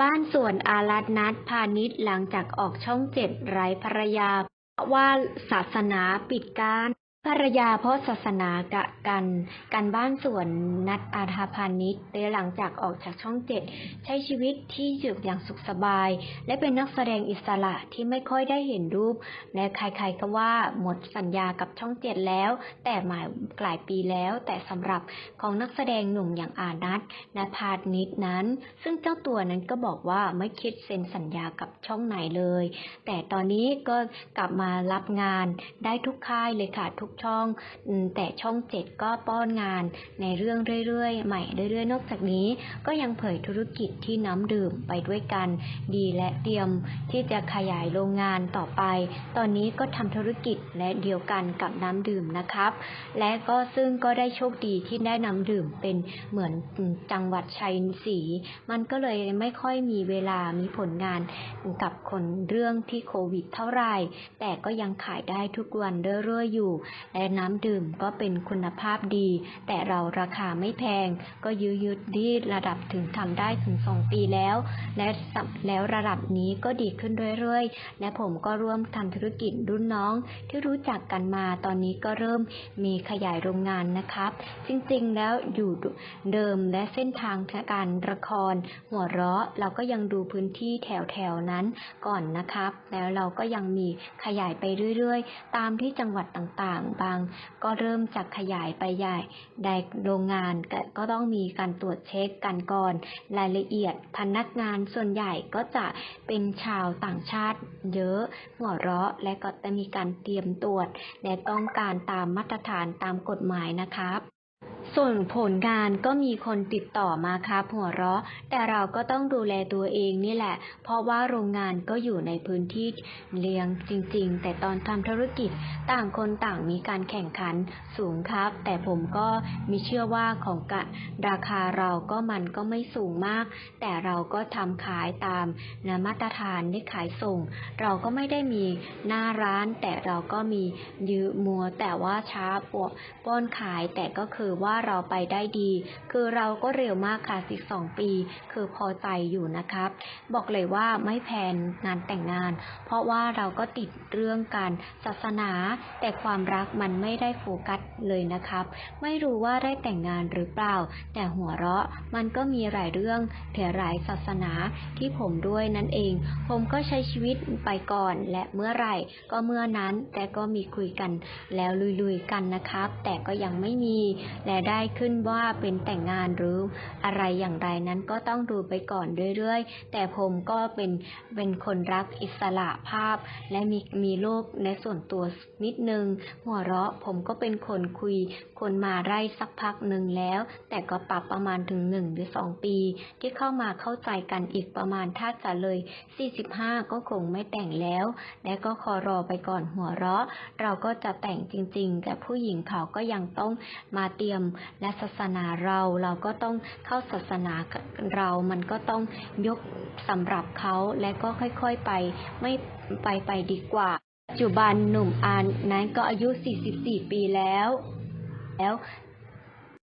บ้านส่วนอารัตนัดพาณิชย์หลังจากออกช่องเจ็ดไร้ภรรยาเพราะว่าศาสนาปิดการ ภรรยาพราะศาสนากะกัน กันบ้านสวนนัดอาทาพาณิชย์โดยหลังจากออกจากช่องเจ็ดใช้ชีวิตที่อยู่อย่างสุขสบาย และเป็นนักแสดงอิสระที่ไม่ค่อยได้เห็นรูป และใครๆก็ว่าหมดสัญญากับช่องเจ็ดแล้ว แต่หมายหลายปีแล้ว แต่สำหรับของนักแสดงหนุ่มอย่างอานัทนพาณิชย์นั้น ซึ่งเจ้าตัวนั้นก็บอกว่าไม่คิดเซ็นสัญญากับช่องไหนเลย แต่ตอนนี้ก็กลับมารับงานได้ทุกค่ายเลยค่ะทุกช่อง แต่ช่องเจ็ดก็ป้อนงานในเรื่องเรื่อยๆ ใหม่เรื่อยๆ นอกจากนี้ก็ยังเผยธุรกิจที่น้ำดื่มไปด้วยกันดีและเตรียมที่จะขยายโรงงานต่อไป ตอนนี้ก็ทำธุรกิจและเดียวกันกับน้ำดื่มนะครับ และก็ซึ่งก็ได้โชคดีที่ได้น้ำดื่มเป็นเหมือนจังหวัดชัยศรีมันก็เลยไม่ค่อยมีเวลามีผลงานกับคนเรื่องที่โควิดเท่าไหร่ แต่ก็ยังขายได้ทุกวันเรื่อยๆอยู่และน้ำดื่มก็เป็นคุณภาพดี แต่เราราคาไม่แพง ก็ยืดยืดดีระดับถึงทำได้ถึง 2 ปีแล้ว และแล้วระดับนี้ก็ดีขึ้นเรื่อยๆ และผมก็ร่วมทำธุรกิจรุ่นน้องที่รู้จักกันมาตอนนี้ก็เริ่มมีขยายโรงงานนะครับ จริงๆแล้วอยู่เดิมและเส้นทางการละคร หัวเราะเราก็ยังดูพื้นที่แถวๆนั้นก่อนนะครับ แล้วเราก็ยังมีขยายไปเรื่อยๆ ตามที่จังหวัดต่างๆบางก็เริ่มจากขยายไปใหญ่ในโรงงานก็ก็ต้องมีการตรวจเช็คกันก่อนรายละเอียดพนักงานส่วนใหญ่ก็จะเป็นชาวต่างชาติเยอะหัวเราะและก็จะมีการเตรียมตรวจ และต้องการตามมาตรฐานตามกฎหมายนะครับ ส่วนผลงานก็มีคนติดต่อมาครับหัวเราะ แต่เราก็ต้องดูแลตัวเองนี่แหละ เพราะว่าโรงงานก็อยู่ในพื้นที่เลี้ยงจริง ๆ แต่ตอนทำธุรกิจต่างคนต่างมีการแข่งขันสูงครับ แต่ผมก็มีเชื่อว่าของกะราคาเราก็มันก็ไม่สูงมาก แต่เราก็ทำขายตามนะมาตรฐานได้ขายส่ง เราก็ไม่ได้มีหน้าร้าน แต่เราก็มียือมัวแต่ว่าช้าปวป้อนขายแต่ก็คือว่าาเราไปได้ดี คือเราก็เร็วมากค่ะสิบสองปี คือพอใจอยู่นะครับ บอกเลยว่าไม่แพนงานแต่งงาน เพราะว่าเราก็ติดเรื่องการศาสนา แต่ความรักมันไม่ได้โฟกัสเลยนะครับ ไม่รู้ว่าได้แต่งงานหรือเปล่า แต่หัวเราะมันก็มีหลายเรื่องเถหลายศาสนาที่ผมด้วยนั่นเอง ผมก็ใช้ชีวิตไปก่อนและเมื่อไหร่ก็เมื่อนั้นแต่ก็มีคุยกันแล้วลุยๆกันนะครับ แต่ก็ยังไม่มีและได้ขึ้นว่าเป็นแต่งงานหรืออะไรอย่างไรนั้นก็ต้องดูไปก่อนเรื่อยๆ แต่ผมก็เป็นเป็นคนรักอิสระภาพ และมีมีโลกในส่วนตัวนิดนึง หัวเราะผมก็เป็นคนคุย คนมาไร่สักพักหนึ่งแล้ว แต่ก็ปรับประมาณถึงหนึ่งหรือสองปี ที่เข้ามาเข้าใจกันอีกประมาณถ้าจะเลย 45 ก็คงไม่แต่งแล้ว และก็ขอรอไปก่อนหัวเราะ เราก็จะแต่งจริง ๆ แต่ผู้หญิงเขาก็ยังต้องมาเตรียมและศาสนาเราเราก็ต้องเข้าศาสนาเรา มันก็ต้องยกสำหรับเขาและก็ค่อยๆไปไม่ไปไปดีกว่า ปัจจุบันหนุ่มอานนั้นก็อายุ 44 ปีแล้ว แล้ว